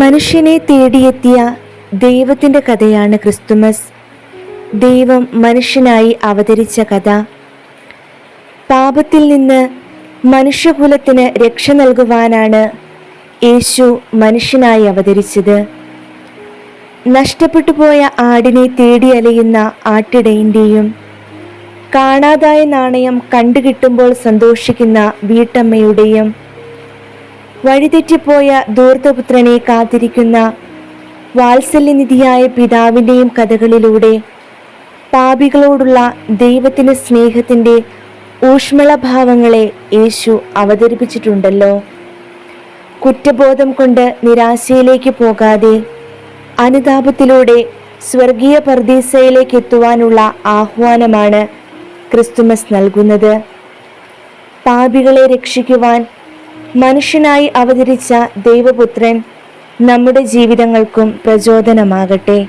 മനുഷ്യനെ തേടിയെത്തിയ ദൈവത്തിന്റെ കഥയാണ് ക്രിസ്തുമസ്. ദൈവം മനുഷ്യനായി അവതരിച്ച കഥ. പാപത്തിൽ നിന്ന് മനുഷ്യകുലത്തിന് രക്ഷ നൽകുവാനാണ് യേശു മനുഷ്യനായി അവതരിച്ചത്. നഷ്ടപ്പെട്ടു പോയ ആടിനെ തേടി അലയുന്ന ആട്ടിടയിന്റെയും കാണാതായ നാണയം കണ്ടുകിട്ടുമ്പോൾ സന്തോഷിക്കുന്ന വീട്ടമ്മയുടെയും വഴിതെറ്റിപ്പോയ ദൂർത്തപുത്രനെ കാത്തിരിക്കുന്ന വാത്സല്യനിധിയായ പിതാവിന്റെയും കഥകളിലൂടെ പാപികളോടുള്ള ദൈവത്തിന്റെ സ്നേഹത്തിന്റെ ഊഷ്മളഭാവങ്ങളെ യേശു അവതരിപ്പിച്ചിട്ടുണ്ടല്ലോ. കുറ്റബോധം കൊണ്ട് നിരാശയിലേക്ക് പോകാതെ അനുതാപത്തിലൂടെ സ്വർഗീയ പർദീസയിലേക്ക് എത്തുവാനുള്ള ആഹ്വാനമാണ് ക്രിസ്തുമസ് നൽകുന്നത്. പാപികളെ രക്ഷിക്കുവാൻ മനുഷ്യനായി അവതരിച്ച ദൈവപുത്രൻ നമ്മുടെ ജീവിതങ്ങൾക്കും പ്രചോദനമാകട്ടെ.